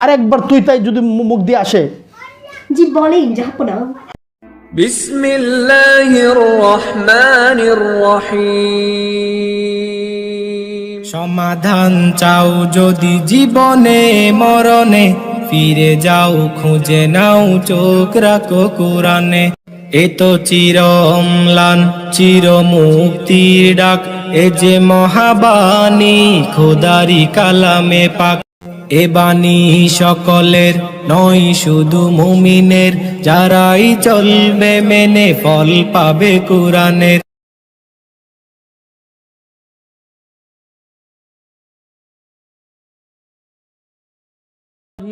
আর একবার তুই তাই যদি মুখ দিয়ে আসে। জি বলেন জাহাপনা বিসমিল্লাহির রহমানির রহিম সমাধান চাও যদি জীবনে মরণে ফিরে যাও খুঁজে নাও চোখ রাখো কোরআনে। এ তো চির অম্লান চির মুক্তির ডাক এ যে মহাবাণী খোদারি কালামে পাক। এ বাণী সকলের নয় শুধু মুমিনের যারাই চলবে মেনে ফল পাবে কোরআনের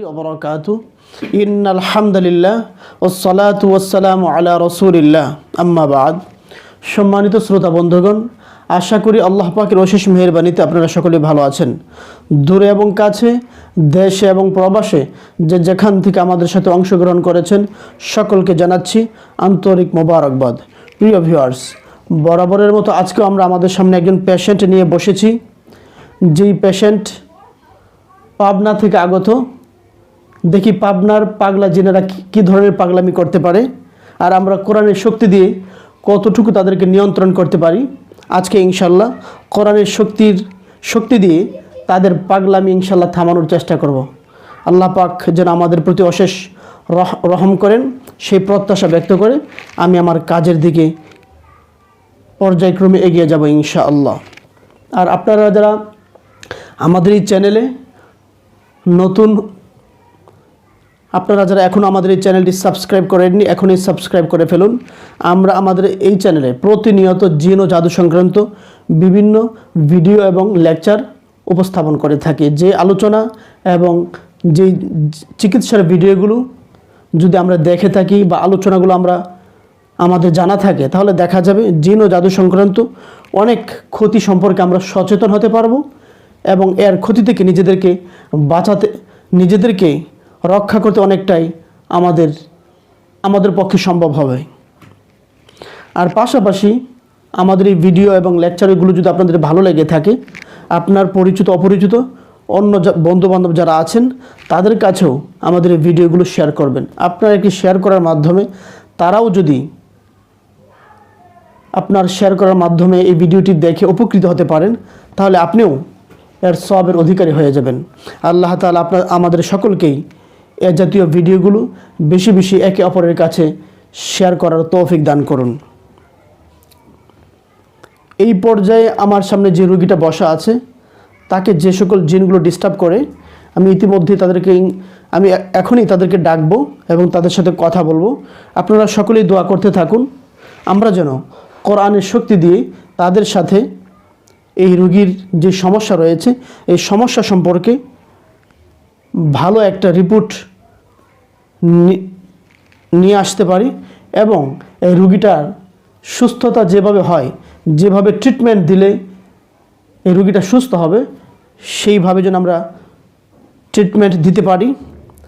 وبركاته إن الحمد لله والصلاة والسلام على رسول الله أما بعد সম্মানিত শ্রোতা বন্ধুগণ আশা করি আল্লাহ পাকের অশেষ মেহরবানিতে আপনারা সকলে ভালো আছেন দূরে এবং কাছে দেশে এবং প্রবাসে যে যেখান থেকে আমাদের সাথে অংশগ্রহণ করেছেন, সকলকে জানাচ্ছি আন্তরিক মোবারকবাদ। প্রিয় ভিউয়ার্স, বরাবরের মতো আজকেও আমরা আমাদের সামনে একজন পেশেন্ট নিয়ে বসেছি। যেই পেশেন্ট পাবনা থেকে আগত। দেখি পাবনার পাগলা জেনেরা কি- কি ধরনের পাগলামি করতে পারে। আর আমরা কোরআনের শক্তি দিয়ে কতটুকু তাদেরকে নিয়ন্ত্রণ করতে পারি। আজকে ইনশাল্লাহ কোরআনের শক্তির, শক্তি দিয়ে তাদের পাগলামি ইনশাল্লাহ থামানোর চেষ্টা করব। আল্লাহ পাক যেন আমাদের প্রতি অশেষ রহ- রহম করেন, সেই প্রত্যাশা ব্যক্ত করে আমি আমার কাজের দিকে পর্যায়ক্রমে এগিয়ে যাব ইনশাআল্লাহ। আর আপনারা যারা আমাদের এই চ্যানেলে নতুন, আপনারা যারা এখন আমাদের এই চ্যানেলটি সাবস্ক্রাইব করেননি, এখনই সাবস্ক্রাইব করে ফেলুন। আমরা আমাদের এই চ্যানেলে প্রতিনিয়ত জিন ও জাদু সংক্রান্ত বিভিন্ন ভিডিও এবং লেকচার উপস্থাপন করে থাকি। যে আলোচনা এবং যেই চিকিৎসার ভিডিওগুলো যদি আমরা দেখে থাকি বা আলোচনাগুলো আমরা আমাদের জানা থাকে, তাহলে দেখা যাবে জিন ও জাদু সংক্রান্ত অনেক ক্ষতি সম্পর্কে আমরা সচেতন হতে পারব এবং এর ক্ষতি থেকে নিজেদেরকে বাঁচাতে, নিজেদেরকে রক্ষা করতে অনেকটাই আমাদের আমাদের পক্ষে সম্ভব হবে। আর পাশাপাশি আমাদের এই ভিডিও এবং লেকচারগুলো যদি আপনাদের ভালো লেগে থাকে আপনার পরিচিত, অপরিচিত, অন্য বন্ধুবান্ধব যারা আছেন, তাদের কাছেও আমাদের এই ভিডিওগুলো শেয়ার করবেন। আপনারা একটি শেয়ার করার মাধ্যমে, তারাও যদি আপনার শেয়ার করার মাধ্যমে এই ভিডিওটি দেখে উপকৃত হতে পারেন, তাহলে আপনিও এর সবের অধিকারী হয়ে যাবেন। আল্লাহ তাআলা আপনার, আমাদের সকলকেই এ জাতীয় ভিডিওগুলো বেশি বেশি একে অপরের কাছে শেয়ার করার তৌফিক দান করুন। এই পর্যায়ে আমার সামনে যে রুগীটা বসা আছে, তাকে যে সকল জিনগুলো ডিস্টার্ব করে, আমি ইতিমধ্যে তাদেরকে আমি এখনই তাদেরকে ডাকবো এবং তাদের সাথে কথা বলব। আপনারা সকলেই দোয়া করতে থাকুন। আমরা যেন কোরআনের শক্তি দিয়ে তাদের সাথে এই রুগীর যে সমস্যা রয়েছে, এই সমস্যা সম্পর্কে ভালো একটা রিপোর্ট নিয়ে আসতে পারি এবং এই রুগীটার সুস্থতা যেভাবে হয় যেভাবে ট্রিটমেন্ট দিলে এই রুগীটা সুস্থ হবে সেইভাবে যেন আমরা ট্রিটমেন্ট দিতে পারি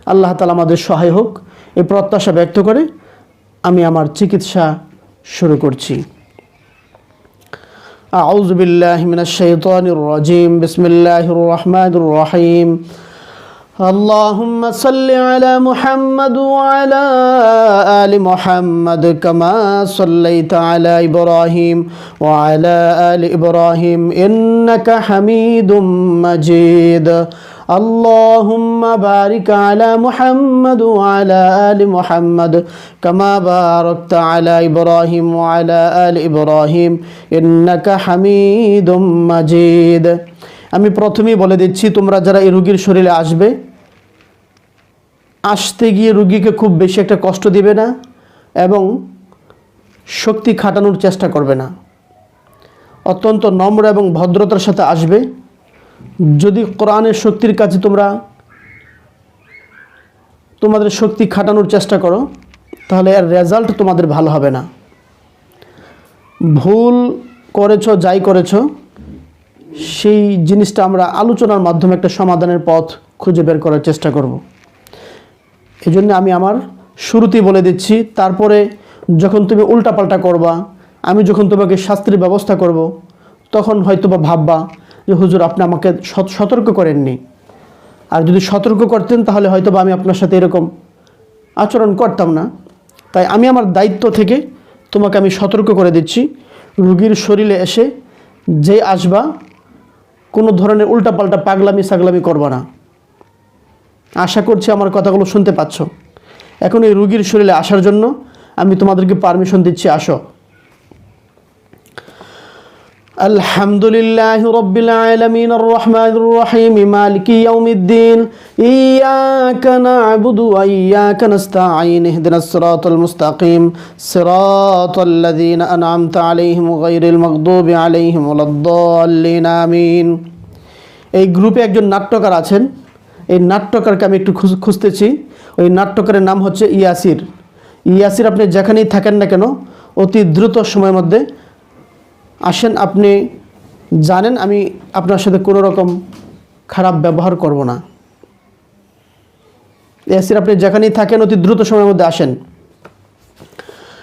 আল্লাহ তালা আমাদের সহায় হোক এই প্রত্যাশা ব্যক্ত করে আমি আমার চিকিৎসা শুরু করছি أعوذ بالله من الشيطان الرجيم بسم الله الرحمن الرحيم اللهم صل على محمد وعلى آل محمد كما صليت على إبراهيم وعلى آل إبراهيم إنك حميد مجيد اللهم بارك على محمد وعلى آل محمد كما باركت على إبراهيم وعلى آل إبراهيم إنك حميد مجيد আমি প্রথমেই বলে দিচ্ছি তোমরা যারা এই রুগীর শরীরে আসবে আসতে গিয়ে রুগীকে খুব বেশি একটা কষ্ট দিবে না এবং শক্তি খাটানোর চেষ্টা করবে না। অত্যন্ত নম্র এবং ভদ্রতার সাথে আসবে। যদি কোরআনের শক্তির কাছে তোমরা তোমাদের শক্তি খাটানোর চেষ্টা করো, তাহলে এর রেজাল্ট তোমাদের ভালো হবে না। ভুল করেছ, যাই করেছ, সেই জিনিসটা আমরা আলোচনার মাধ্যমে একটা সমাধানের পথ খুঁজে বের করার চেষ্টা করব। এই জন্য আমি আমার শুরুতেই বলে দিচ্ছি, তারপরে যখন তুমি উল্টাপাল্টা করবা, আমি যখন তোমাকে শাস্তির ব্যবস্থা করব, তখন হয়তো বা ভাববা যে, হুজুর, আপনি আমাকে সত- সতর্ক করেননি। আর যদি সতর্ক করতেন, তাহলে হয়তো বা আমি আপনার সাথে এরকম আচরণ করতাম না। তাই আমি আমার দায়িত্ব থেকে তোমাকে আমি সতর্ক করে দিচ্ছি, রুগীর শরীরে এসে যে আসবা, কোনো ধরনের উল্টাপাল্টা পাগলামি সাগলামি করবা না। আশা করছি আমার কথাগুলো শুনতে পাচ্ছ এখন এই রুগীর শরীরে আসার জন্য আমি তোমাদেরকে পারমিশন দিচ্ছি আসো الحمد لله رب العالمين الرحمن الرحيم مالك يوم الدين إياك نعبد وإياك نستعين اهدنا الصراط المستقيم صراط الذين أنعمت عليهم غير المغضوب عليهم ولا الضالين آمين এই গ্রুপে একজন নাট্যকার আছেন এই নাট্যকারকে আমি একটু খুঁজ- খুঁজতেছি। ওই নাট্যকারের নাম হচ্ছে ইয়াসির। ইয়াসির আপনি যেখানেই থাকেন না কেন, অতি দ্রুত সময়ের মধ্যে আসেন। আপনি জানেন আমি আপনার সাথে কোনো রকম খারাপ ব্যবহার করব না। ইয়াসির আপনি যেখানেই থাকেন, অতি দ্রুত সময়ের মধ্যে আসেন।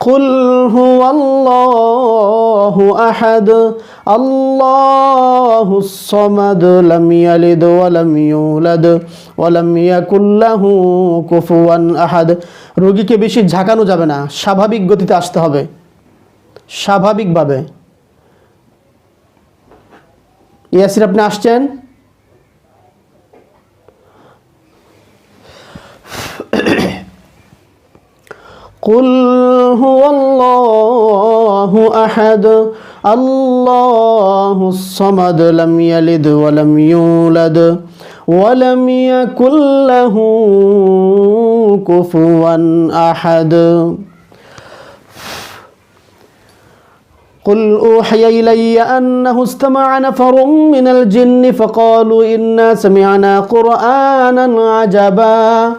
قل هو الله احد الله الصمد لم يلد ولم يولد ولم يكن له كفوا احد রোগীকে বেশি ঝাঁকানো যাবে না স্বাভাবিক গতিতে আসতে হবে স্বাভাবিকভাবে ইয়াসির আপনি আসছেন قل هو الله احد الله الصمد لم يلد ولم يولد ولم يكن له كفوا احد قل اوحي الي انه استمع نفر من الجن فقالوا انا سمعنا قرانا عجبا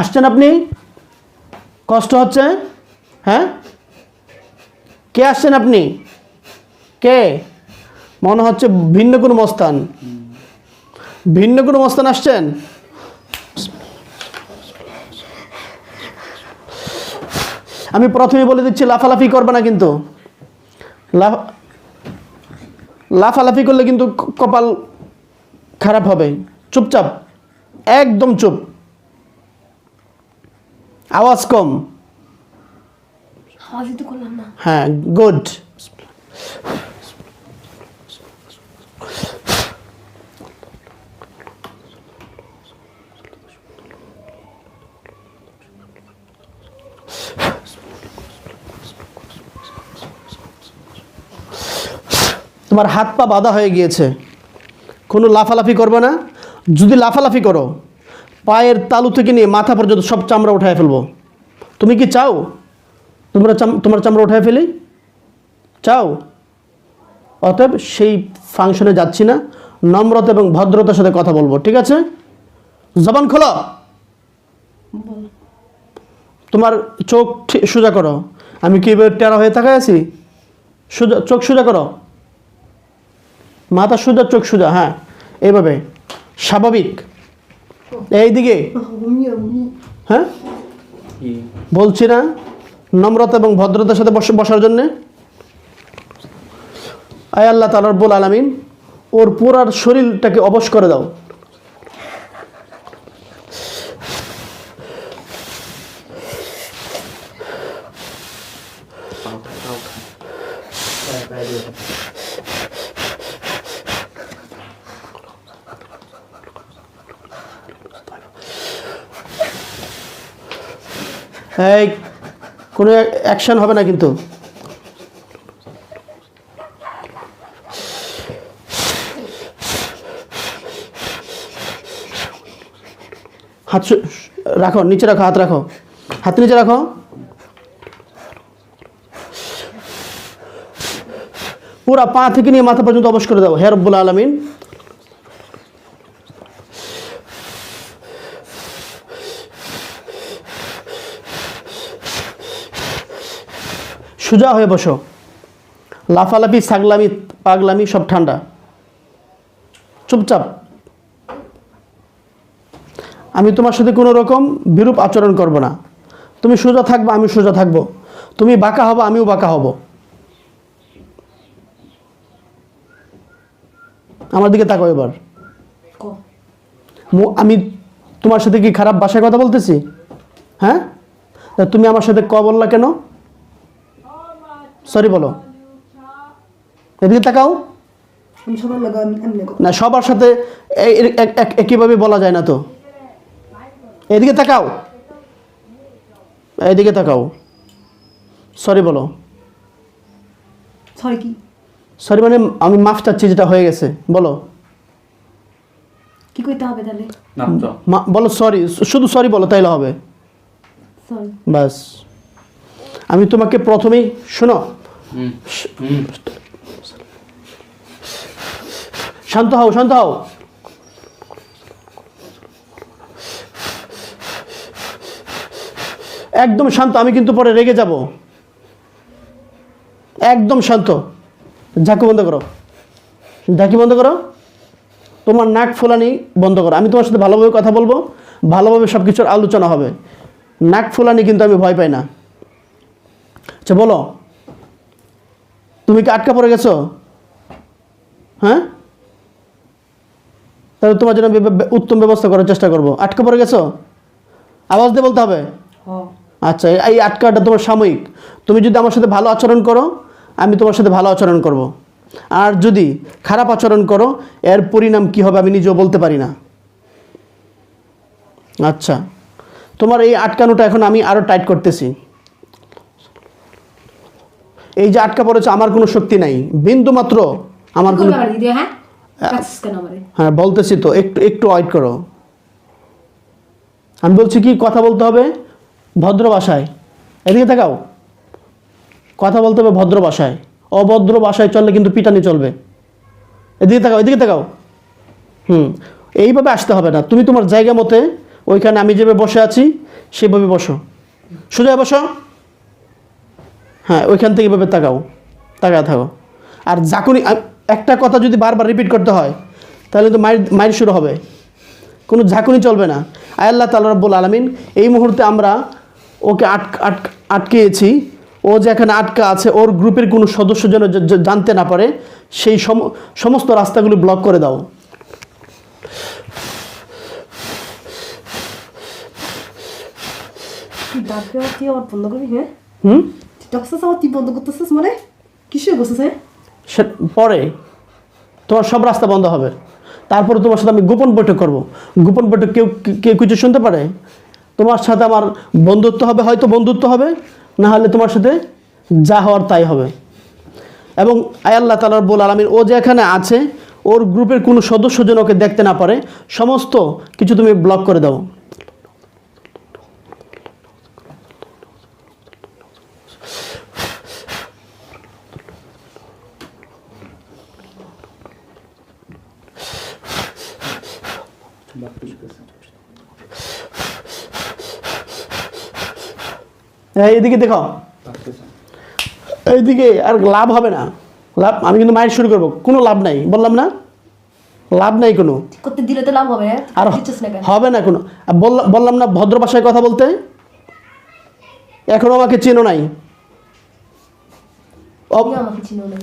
আসছেন আপনি কষ্ট হচ্ছে? হ্যাঁ? কে আসছেন আপনি? কে? মনে হচ্ছে ভিন্ন কোনো মস্তান। ভিন্ন কোনো মস্তান আসছেন? আমি প্রথমে বলে দিচ্ছি, লাফালাফি করবে না কিন্তু। লাফ, লাফালাফি করলে কিন্তু কপাল খারাপ হবে। চুপচাপ, একদম চুপ। আওয়াজ কম। হ্যাঁ গুড তোমার হাত পা বাঁধা হয়ে গিয়েছে। কোনো লাফালাফি করবে না। যদি লাফালাফি করো পায়ের তালু থেকে নিয়ে মাথা পর্যন্ত সব চামড়া উঠায় ফেলব। তুমি কি চাও? তোমরা তোমার চামড়া উঠায় ফেলি? চাও? অতএব সেই ফাংশনে যাচ্ছি না। নম্রতা এবং ভদ্রতার সাথে কথা বলব, ঠিক আছে? জবান খোলো। তোমার চোখ সোজা করো। আমি কি টেরা হয়ে তাকায় আছি? সোজা, চোখ সোজা করো। মাথা সোজা, চোখ সোজা হ্যাঁ এইভাবে স্বাভাবিক। এইদিকে হ্যাঁ? বলছি না নম্রতা এবং ভদ্রতার সাথে বস বসার জন্যে? আয় আল্লাহ তালার বোল আলামিন ওর পুরার শরীরটাকে অবশ করে দাও। কোনো অ্যাকশন হবে না কিন্তু। হাত রাখো, নিচে রাখো, হাত রাখো। হাত নিচে রাখো। পুরা পা থেকে নিয়ে মাথা পর্যন্ত অবশ করে দাও, হে রব্বুল আলমিন। সোজা হয়ে বসো। লাফালাফি ছাগলামি পাগলামি সব ঠান্ডা। চুপচাপ। আমি তোমার সাথে কোনো রকম বিরূপ আচরণ করব না। তুমি সোজা থাকবে আমি সোজা থাকব। তুমি বাঁকা হব আমিও বাঁকা হব। আমার দিকে তাকাও এবার। আমি তোমার সাথে কি খারাপ ভাষায় কথা বলতেছি? হ্যাঁ? তুমি আমার সাথে ক বললা কেন? সরি বলো। এদিকে তাকাও। না সবার সাথে একইভাবে বলা যায় না তো। এদিকে তাকাও। এদিকে তাকাও। সরি বলো। সরি কি? সরি মানে আমি মাফ চাচ্ছি যেটা হয়ে গেছে। বলো। কি করতে হবে তাহলে? বলো সরি শুধু সরি বলো তাইলে হবে। Sorry boss. আমি তোমাকে প্রথমেই শোনো। শান্ত হও শান্ত হও। একদম শান্ত আমি কিন্তু পরে রেগে যাব। একদম শান্ত। ঝাঁকু বন্ধ করো। ঝাঁকি বন্ধ করো। তোমার নাক ফোলানি বন্ধ করো। আমি তোমার সাথে ভালোভাবে কথা বলব। ভালোভাবে সব কিছুর আলোচনা হবে। নাক ফোলানি কিন্তু আমি ভয় পাই না। আচ্ছা বলো। তুমি কি আটকা পড়ে গেছো? হ্যাঁ? তাহলে তোমার জন্য উত্তম ব্যবস্থা করার চেষ্টা করব। আটকা পড়ে গেছো? আওয়াজ দিয়ে বলতে হবে? আচ্ছা এই আটকাটা তোমার সাময়িক। তুমি যদি আমার সাথে ভালো আচরণ করো আমি তোমার সাথে ভালো আচরণ করব। আর যদি খারাপ আচরণ করো এর পরিণাম কি হবে আমি নিজেও বলতে পারি না। আচ্ছা তোমার এই আটকানোটা এখন আমি আরও টাইট করতেছি। এই যে আটকা পড়েছে আমার কোনো শক্তি নাই। বিন্দু মাত্র আমার কোনো হ্যাঁ? হ্যাঁ বলতেছি তো একটু একটু ওয়েট করো। আমি বলছি কি কথা বলতে হবে ভদ্র ভাষায়। এদিকে তাকাও। কথা বলতে হবে ভদ্র ভাষায়। অভদ্র ভাষায় চললে কিন্তু পিটানি চলবে। এদিকে তাকাও এদিকে তাকাও। হুম এইভাবে আসতে হবে না। তুমি তোমার জায়গা মতে ওইখানে আমি যেভাবে বসে আছি সেভাবে বসো। সোজা বসো। হ্যাঁ ওইখান থেকে এভাবে তাকাও তাকা থাকো। আর যাকুনি একটা কথা যদি বারবার রিপিট করতে হয় তাহলে তো মায়ের মায়ের শুরু হবে। কোনো ঝাঁকুনি চলবে না। আয় আল্লাহ তালা রব্বুল আলমিন এই মুহূর্তে আমরা ওকে আট আট আটকেছি ও যে এখানে আটকা আছে ওর গ্রুপের কোনো সদস্য যেন জানতে না পারে সেই সম- সমস্ত রাস্তাগুলি ব্লক করে দাও। হ্যাঁ? হুম? বন্ধ করতেছিস মানে? কিসে বসেছে? সে, পরে। তোমার সব রাস্তা বন্ধ হবে। তারপরে তোমার সাথে আমি গোপন বৈঠক করব। গোপন বৈঠক কেউ কেউ কিছু শুনতে পারে? তোমার সাথে আমার বন্ধুত্ব হবে, হয়তো বন্ধুত্ব হবে। না হলে তোমার সাথে যা হওয়ার তাই হবে। এবং আয়াল্লাহ তালার বল আলমিন, ও যে এখানে আছে, ওর গ্রুপের কোনো সদস্য যেন ওকে দেখতে না পারে, সমস্ত কিছু তুমি ব্লক করে দাও হ্যাঁ এইদিকে দেখো। এইদিকে আর লাভ হবে না। লাভ আমি কিন্তু মায়ের শুরু করব। কোনো লাভ নাই। বললাম না? লাভ নাই কোনো। করতে দিলে তো লাভ হবে। হ্যাঁ আর হবে না কোনো। বললাম না ভদ্র ভাষায় কথা বলতে? এখনও আমাকে চেনো নাই।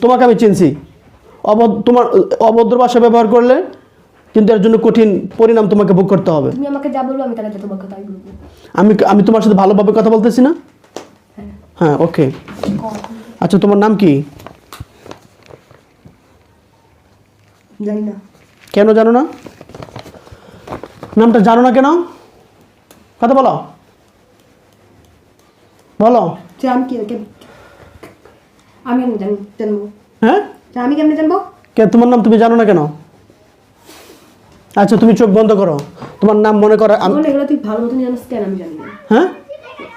তোমাকে আমি চিনছি। তোমার অভদ্র ভাষা ব্যবহার করলে কিন্তু এর জন্য কঠিন পরিণাম তোমাকে ভোগ করতে হবে। তুমি আমাকে যা বলব আমি তাহলে তোমাকে তাই বলব। আমি আমি তোমার সাথে ভালোভাবে কথা বলতেছি না। হ্যাঁ ওকে আচ্ছা তোমার নাম কি? জানি না কেন জানো না? নামটা জানো না কেন? কথা বলো। বলো। আমি কি আমি জানব? হ্যাঁ? আমি কেমনে জানব? কে তোমার নাম তুমি জানো না কেন? আচ্ছা তুমি চোখ বন্ধ করো। তোমার নাম মনে করো আমি এগুলো তুই ভালো মতন জানিস কেন আমি জানি না। হ্যাঁ?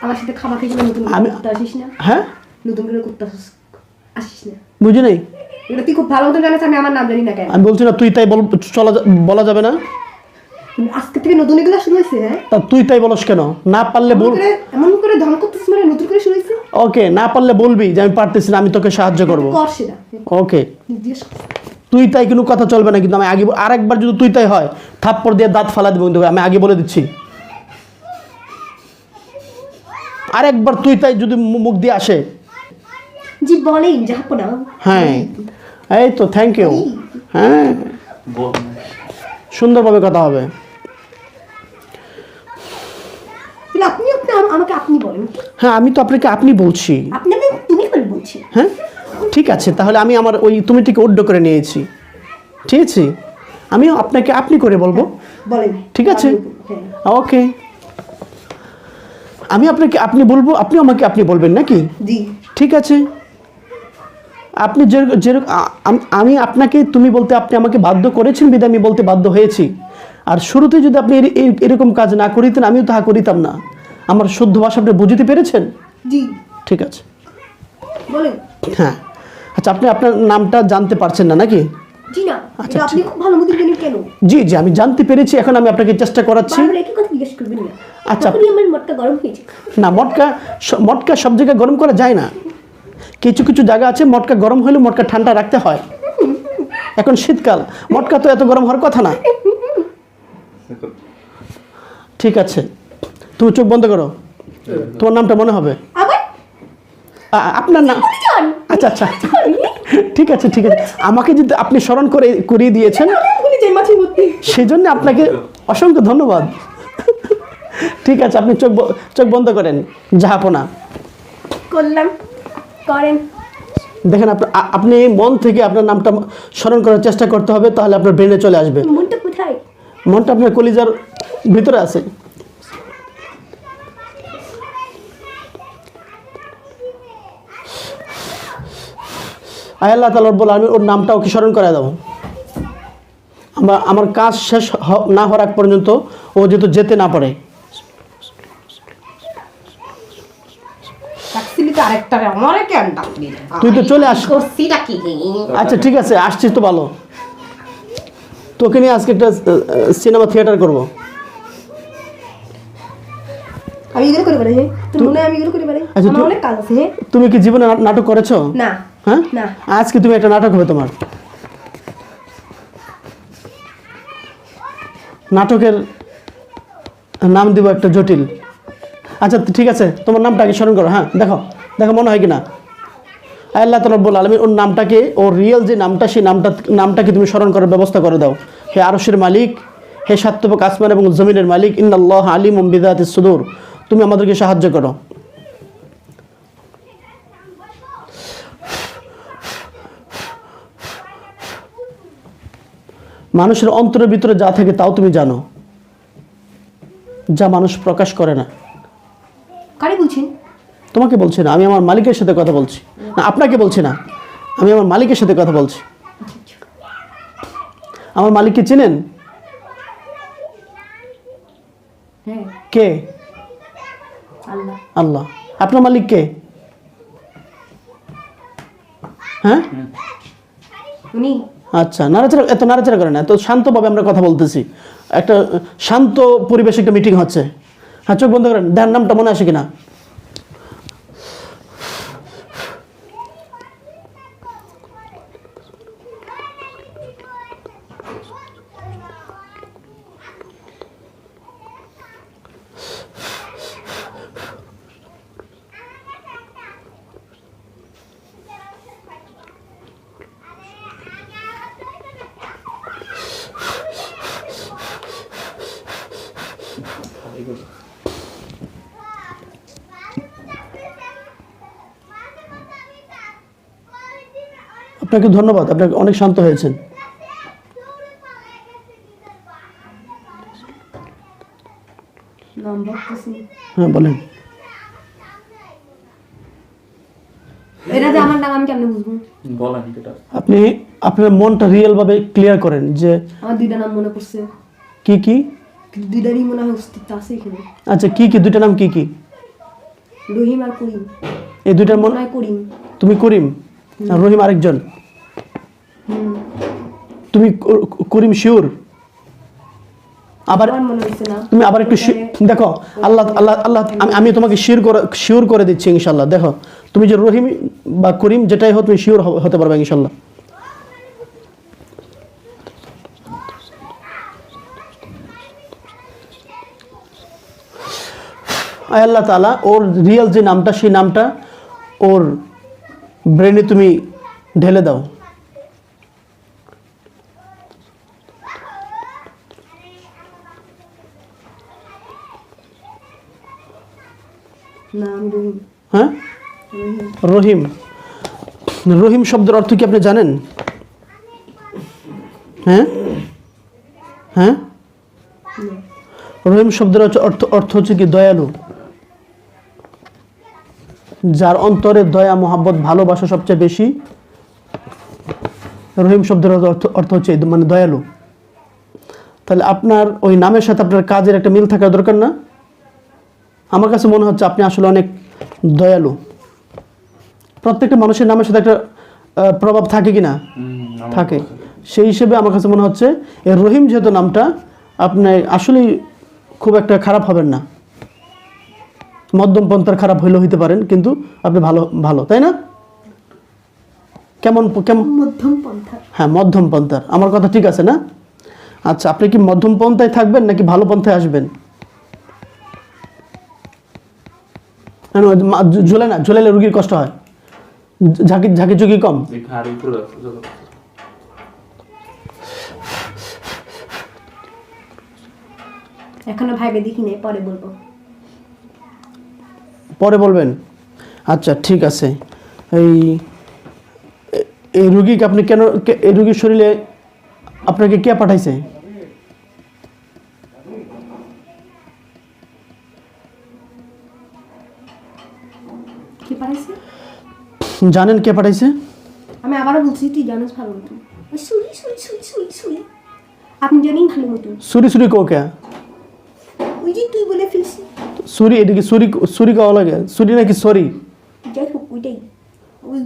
আমার সাথে খাবার খেয়ে নতুন আমি- আসিস না? হ্যাঁ? নতুন করে করতে আসিস না। বুঝি নাই। এগুলো তুই খুব ভালো মতন জানিস আমি আমার নাম জানি না কেন। আমি বলছি না তুই তাই বল চলা বলা যাবে না? আজকে থেকে নতুন এগুলো শুরু হয়েছে হ্যাঁ? তা তুই তাই বলস কেন? না পারলে বল এমন করে ধন করতেছিস মানে নতুন করে শুরু হয়েছে? ওকে না পারলে বলবি যে আমি পারতেছি না আমি তোকে সাহায্য করব। ওকে। তুই তাই কোনো কথা চলবে না কিন্তু আমি আগে আরেকবার যদি তুই তাই হয় থাপ্পড় দিয়ে দাঁত ফালা দেবো কিন্তু আমি আগে বলে দিচ্ছি। আরেকবার তুই তাই যদি মুখ দিয়ে আসে। জি বলেন হ্যাঁ এই তো থ্যাংক ইউ হ্যাঁ। সুন্দরভাবে কথা হবে। আপনি আপনি আমাকে আপনি বলেন হ্যাঁ আমি তো আপনাকে আপনি বলছি। তুমি করে বলছি? হ্যাঁ ঠিক আছে তাহলে আমি আমার ওই তুমিটিকে উড্ড করে নিয়েছি। ঠিক আছে? আমিও আপনাকে আপনি করে বলব। বলেন। ঠিক আছে? হ্যাঁ। ওকে আমি আপনাকে আপনি বলব আপনি আমাকে আপনি বলবেন নাকি? ঠিক আছে? আপনি যে যেরকম আমি আপনাকে তুমি বলতে আপনি আমাকে বাধ্য করেছেন বিধে আমি বলতে বাধ্য হয়েছি। আর শুরুতে যদি আপনি এরকম কাজ না করিতেন আমিও তাহা করিতাম না। আমার শুদ্ধ ভাষা আপনি বুঝতে পেরেছেন? জি। ঠিক আছে। হ্যাঁ। আচ্ছা আপনি আপনার নামটা জানতে পারছেন না নাকি? আচ্ছা, জি জি আমি জানতে পেরেছি এখন আমি আপনাকে চেষ্টা করাচ্ছি। আচ্ছা। মটকা গরম হয়েছে না মটকা মটকা সব জায়গায় গরম করা যায় না। কিছু কিছু জায়গা আছে মটকা গরম হলে মটকা ঠান্ডা রাখতে হয়। এখন শীতকাল মটকা তো এত গরম হওয়ার কথা না। ঠিক আছে। তুমি চোখ বন্ধ করো। তোমার নামটা মনে হবে। আপনার নাম আচ্ছা আচ্ছা। ঠিক আছে ঠিক আছে। আমাকে যদি আপনি স্মরণ করে করিয়ে দিয়েছেন সেই জন্য আপনাকে অসংখ্য ধন্যবাদ। ঠিক আছে আপনি চোখ চোখ বন্ধ করেন জাহাপনা করলাম করেন। দেখেন আপনি আপনি মন থেকে আপনার নামটা স্মরণ করার চেষ্টা করতে হবে তাহলে আপনার ব্রেনে চলে আসবে। মনটা কোথায়? মনটা আপনার কলিজার ভিতরে আছে। আয় আল্লাহ তালা বলে আমি ওর নামটা ওকে স্মরণ করে দাও। আমার আমার কাজ শেষ না হওয়ার আগ পর্যন্ত ও যেহেতু যেতে না পারে। ডাকছিলি আমারে কেন ডাকলি তুই তো চলে আস আচ্ছা ঠিক আছে আসছিস তো ভালো। তোকে নিয়ে আজকে একটা সিনেমা থিয়েটার করব। আমি এগুলো করে বেড়াই মনে আমি এগুলো করে বেড়াই আচ্ছা, আমার অনেক কাজ আছে তুমি কি জীবনে নাটক করেছ? না। হ্যাঁ? না। আজকে তুমি একটা নাটক হবে তোমার। নাটকের নাম দিব একটা জটিল। আচ্ছা ঠিক আছে তোমার নামটা আগে স্মরণ করো হ্যাঁ দেখো। দেখো মনে হয় কি না আল্লাহ তালা বল আলমী ওর নামটাকে, ওর রিয়েল যে নামটা, সেই নামটা, নামটাকে তুমি স্মরণ করার ব্যবস্থা করে দাও। হে আরশের মালিক, হে সাত্তবক আসমান এবং জমিনের মালিক, ইন্নাল্লাহ আলিম বিদাত সুদূর। তুমি আমাদেরকে সাহায্য করো। মানুষের অন্তরের ভিতরে যা থাকে তাও তুমি জানো। যা মানুষ প্রকাশ করে না। কারে বলছেন? তোমাকে বলছি না আমি আমার মালিকের সাথে কথা বলছি। না আপনাকে বলছি না আমি আমার মালিকের সাথে কথা বলছি। আমার মালিককে চেনেন? হ্যাঁ। কে? আল্লাহ। আল্লাহ। আপনার মালিক কে? হ্যাঁ? আচ্ছা নাড়াচাড়া এত নাড়াচাড়া করে না এত শান্তভাবে আমরা কথা বলতেছি। একটা শান্ত পরিবেশে একটা মিটিং হচ্ছে। হ্যাঁ চোখ বন্ধ করেন দেন নামটা মনে আসে কিনা? আপনাকে ধন্যবাদ আপনাকে অনেক শান্ত হয়েছেন। হ্যাঁ বলেন। আপনি আপনার মনটা রিয়েলভাবে ক্লিয়ার করেন যে আমার দুইটা নাম মনে পড়ছে। কি কি? দুইটারই মনে হয় অস্তিত্ব আছে এখানে। আচ্ছা কি কি? দুইটা নাম কি কি? রহিম আর করিম। এই দুইটার মনে হয় করিম। তুমি করিম আর রহিম আরেকজন। তুমি করিম শিওর? আবার তুমি আবার একটু দেখো আল্লাহ আল্লাহ আল্লাহ আমি আমি তোমাকে শিওর করে শিওর করে দিচ্ছি ইনশাল্লাহ দেখো তুমি যে রহিম বা করিম যেটাই হোক তুমি শিওর হতে পারবে ইনশাল্লাহ আল্লাহ তালা ওর রিয়েল যে নামটা সেই নামটা ওর ব্রেনে তুমি ঢেলে দাও না আমি রহিম হ্যাঁ? রহিম। রহিম শব্দের অর্থ কি আপনি জানেন? হ্যাঁ? হ্যাঁ? রহিম শব্দের অর্থ অর্থ হচ্ছে কি দয়ালু। যার অন্তরে দয়া, মোহাব্বত, ভালোবাসা সবচেয়ে বেশি। রহিম শব্দের অর্থ অর্থ হচ্ছে মানে দয়ালু। তাহলে আপনার ওই নামের সাথে আপনার কাজের একটা মিল থাকা দরকার না? আমার কাছে মনে হচ্ছে আপনি আসলে অনেক দয়ালু। প্রত্যেকটা মানুষের নামের সাথে একটা আহ, প্রভাব থাকে কি না থাকে। সেই হিসেবে আমার কাছে মনে হচ্ছে এই রহিম যেহেতু নামটা আপনি আসলেই খুব একটা খারাপ হবেন না। মধ্যম পন্থার খারাপ হইলেও হইতে পারেন কিন্তু আপনি ভালো ভালো তাই না? কেমন কেমন? মধ্যম পন্থা হ্যাঁ মধ্যম পন্থার। আমার কথা ঠিক আছে না? আচ্ছা আপনি কি মধ্যম পন্থায় থাকবেন নাকি ভালো পন্থায় আসবেন না, না, মা- ঝু- ঝুলে না ঝুলাইলে রুগীর কষ্ট হয়। ঝাঁকি ঝাঁকি ঝুঁকি কম। এখনও ভাইবে দেখি নাই পরে বলব। পরে বলবেন? আচ্ছা ঠিক আছে। এই এই রুগীকে আপনি কেন কে- এই রুগীর শরীরে আপনাকে কে পাঠাইছে? জানেন কে পাঠাইছে? আমি আবারও বলছি তুই জানিস ভালো মতো। সুরি সুরি সুরি সুরি শুনি আপনি জানেন ভালো মতো। সুরি সুরি কো কে? ওই যে তুই বলে ফেলছি। সুরি এদিকে সুরি সুরি কওয়া লাগে। সুরি নাকি সরি? যাই হোক ওইটাই। ওই